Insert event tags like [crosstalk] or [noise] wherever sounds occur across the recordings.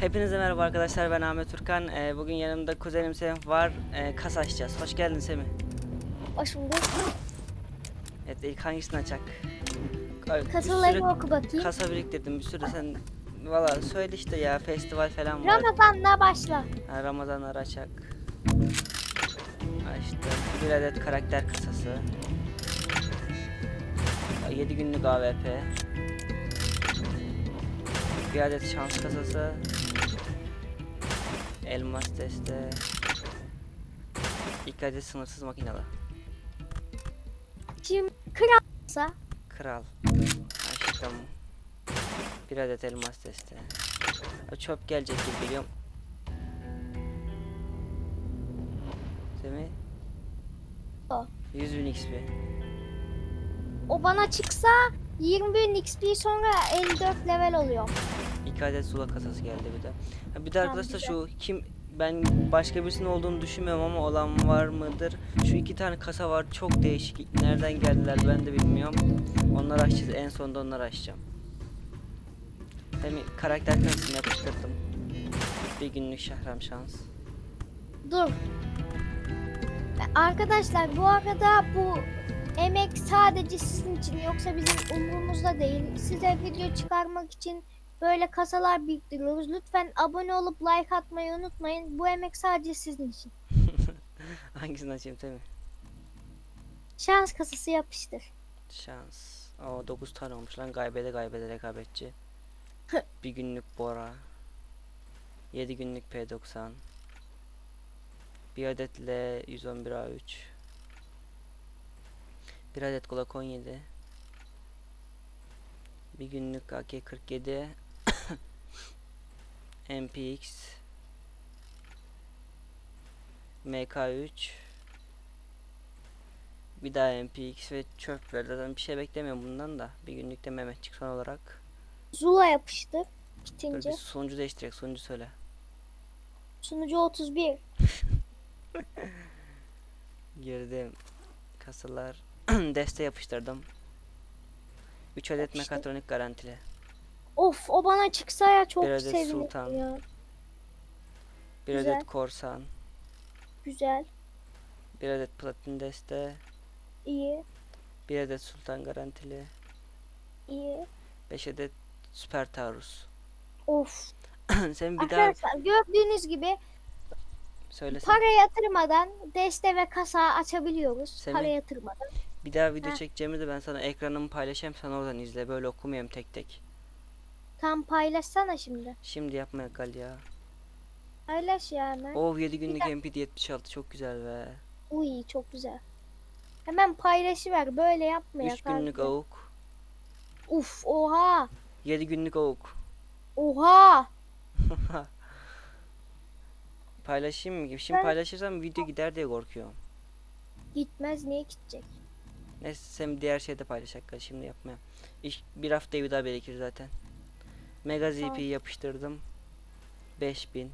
Hepinize merhaba arkadaşlar ben Ahmet Türkan. Ee, bugün yanımda kuzenim Semih var. Ee, kasa açacağız. Hoş geldin Semih. Hoş bulduk. Evet ilk hangisini açak? Ay, bir Kasaları sürü oku bakayım. Kasa biriktirdim bir sürü sen valla söyle işte ya festival falan var. Ramazan'la başla. Ha, Ramazanlar açak. Açtım. Bir adet karakter kasası. 7 günlük AWP. Bir adet şans kasası. Elmas deste. İki adet sınırsız makinalı. Şimdi kralsa Kral. Açtım. Bir adet elmas deste. Ha, Çöp gelecek gibi biliyorum. O. 100 bin XP. o bana çıksa 20 bin XP sonra 54 level oluyor. İki adet sula kasası geldi bir de. Ha, bir de arkadaşlar şu kim ben başka birisinin olduğunu düşünmüyorum ama olan var mıdır? Şu iki tane kasa var çok değişik. Nereden geldiler ben de bilmiyorum. Onları açacağız. En sonunda onları açacağım. Hem karakter kasasını yapıştırdım. Bir günlük şahram şans. Dur. Arkadaşlar bu arada bu emek sadece sizin için yoksa bizim umurumuzda değil. Size video çıkarmak için böyle kasalar biriktiriyoruz. Lütfen abone olup like atmayı unutmayın. Bu emek sadece sizin için. [laughs] Hangisini açayım mi? Şans kasası yapıştır. Şans. O 9 tane olmuş lan gaybede gaybede rekabetçi. [laughs] bir günlük Bora. 7 günlük P90. Bir adet L 111 A3. Bir adet Glock 17. Bir günlük AK47. MPX. MK3. Bir daha MPX ve çöp ver. Zaten bir şey beklemiyorum bundan da. Bir günlük de Mehmetçik son olarak. Zula yapıştır. Dur Bitince. bir sonucu değiştirek. Sonucu söyle. Sunucu 31. [laughs] Girdim. Kasalar. [clears throat] Deste yapıştırdım. 3 adet Yapıştır. mekatronik garantili. Of o bana çıksa ya çok Bir adet sevinirim Sultan. ya. Bir Güzel. adet korsan. Güzel. Bir adet platin deste. iyi, Bir adet sultan garantili. iyi. 5 adet süper taarruz. Of. [clears throat] Sen bir daha Arkadaşlar gördüğünüz gibi söylesene. para yatırmadan deste ve kasa açabiliyoruz. Semih. Para yatırmadan. Bir daha video Heh. çekeceğimizde ben sana ekranımı paylaşayım sen oradan izle. Böyle okumayayım tek tek. Tam paylaşsana şimdi. Şimdi yapmaya kal ya. Paylaş ya hemen. Oh 7 günlük MPD 76 çok güzel be. Uy çok güzel. Hemen paylaşıver böyle yapmaya 3 günlük avuk. Uf oha. 7 günlük avuk. Oha. [laughs] Paylaşayım mı? Şimdi Ben- paylaşırsam video gider diye korkuyorum. Gitmez niye gidecek? Neyse sen diğer şeyde paylaşak kal şimdi yapmaya. İş, bir haftaya bir daha birikir zaten. Mega Tamam. ZP yapıştırdım. 5000.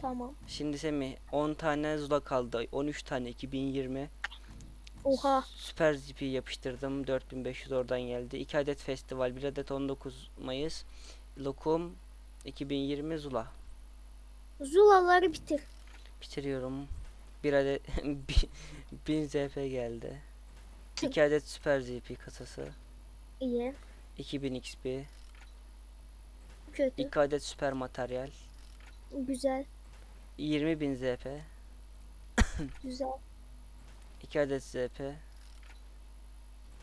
Tamam. Şimdi Semih 10 tane Zula kaldı. 13 tane 2020. Oha. Süper ZP yapıştırdım. 4500 oradan geldi. 2 adet festival, 1 adet 19 Mayıs. Lokum 2020 Zula. Zulaları bitir. Bitiriyorum. Bir adet [laughs] 1000 ZP geldi. 2 adet Süper ZP kasası. İyi. 2000 XP. Kötü. 2 adet süper materyal. Güzel. 20.000 ZP. [coughs] Güzel. 2 adet ZP.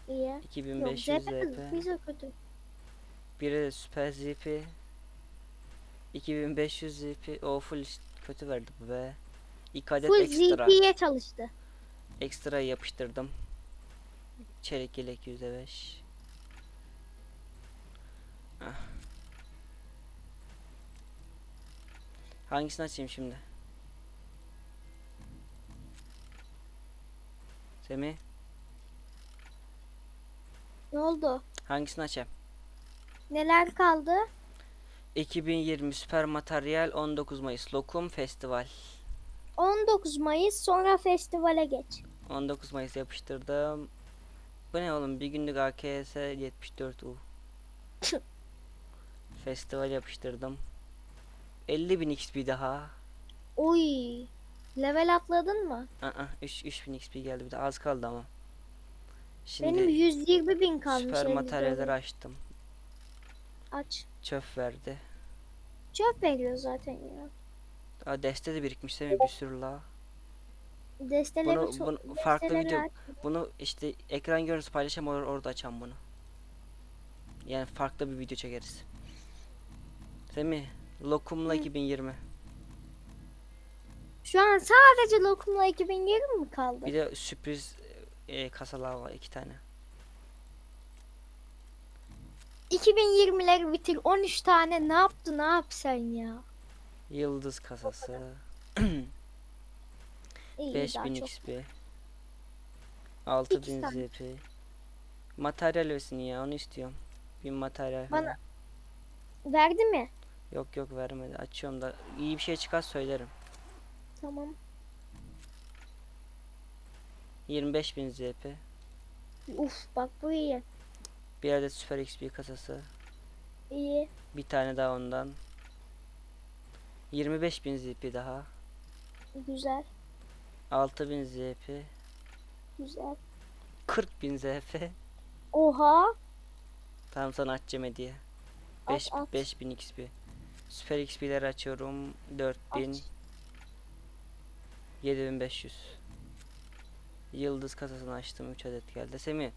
İyi. Yok 2500 zaten ZP. güzel kötü. 1 adet süper ZP. 2500 ZP. O full kötü verdi bu be. 2 adet Full ekstra. ZP'ye çalıştı. Ekstra yapıştırdım. Çelik yelek %5. Ah. Hangisini açayım şimdi? Semih, Ne oldu? hangisini açayım? Neler kaldı? 2020 Süper Materyal 19 Mayıs Lokum Festival. 19 Mayıs sonra festivale geç. 19 Mayıs yapıştırdım. Bu ne oğlum? Bir günlük AKS 74 U. [laughs] Festival yapıştırdım. 50.000 XP daha. Oy. Level atladın mı? Aa, 3 3000 XP geldi bir de az kaldı ama. Şimdi Benim 120 bin kalmış. süper elimde. materyaller açtım. Aç. Çöp verdi. Çöp veriyor zaten ya. Aa, deste de birikmiş değil mi bir sürü la. Desteleri Bunu, bunu farklı desteleri video aç. bunu işte ekran görüntüsü paylaşacağım or- orada açacağım bunu. Yani farklı bir video çekeriz. Semih Lokumla Hı. 2020. Şu an sadece lokumla 2020 mi kaldı? Bir de sürpriz e, kasalar var iki tane. 2020'leri bitir 13 tane ne yaptı ne yap sen ya? Yıldız kasası. İyi 5000 daha çok. XP. 6000 tane. ZP. Materyal versin ya onu istiyorum. Bir materyal. Bana-. Verdi mi? Yok yok vermedi. Açıyorum da iyi bir şey çıkar söylerim. Tamam. 25000 ZP. Uf bak bu iyi. Bir adet süper XP kasası. İyi. Bir tane daha ondan. 25000 ZP daha. Güzel. 6000 ZP. Güzel. 40000 ZP. Oha. Tamam sana açacağım hediye. At, 5 at. 5000 XP. Süper XP'leri açıyorum. 4000. Aç. 7500. Yıldız kasasını açtım 3 adet geldi. Semih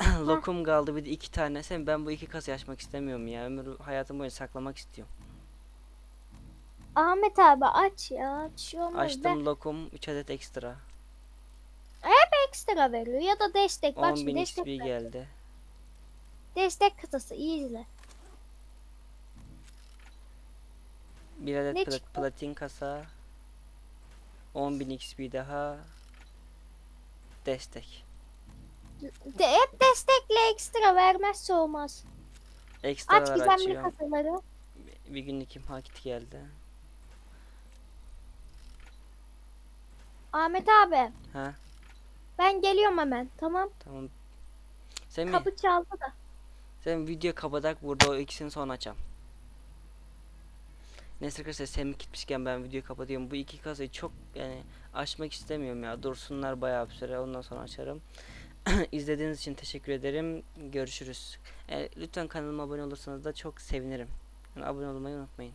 [laughs] lokum kaldı bir de iki tane. Semih ben bu iki kasayı açmak istemiyorum ya. Ömür hayatım boyunca saklamak istiyorum. Ahmet abi aç ya. Şey olmaz. Açtım Ben lokum 3 adet ekstra. ekstra veriyor ya da destek. Bak şimdi 10.000 destek, XP geldi. destek kasası iyi izle. Bir adet plat- çıktı? platin kasa. 10.000 XP daha. Destek. De, hep destekle ekstra vermezse olmaz. Aç Ekstralar gizemli açıyorum. kasaları. Bir günlük imhakit geldi. Ahmet abi Ha ben geliyorum hemen tamam. tamam. Semih Kapı çaldı da. sen video kapatak burada o ikisini sonra açacağım. Neyse arkadaşlar Semih gitmişken ben videoyu kapatıyorum. Bu iki kasayı çok yani açmak istemiyorum ya. Dursunlar bayağı bir süre ondan sonra açarım. [clears throat] İzlediğiniz için teşekkür ederim. Görüşürüz. E, lütfen kanalıma abone olursanız da çok sevinirim. Yani abone olmayı unutmayın.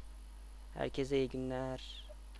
Herkese iyi günler.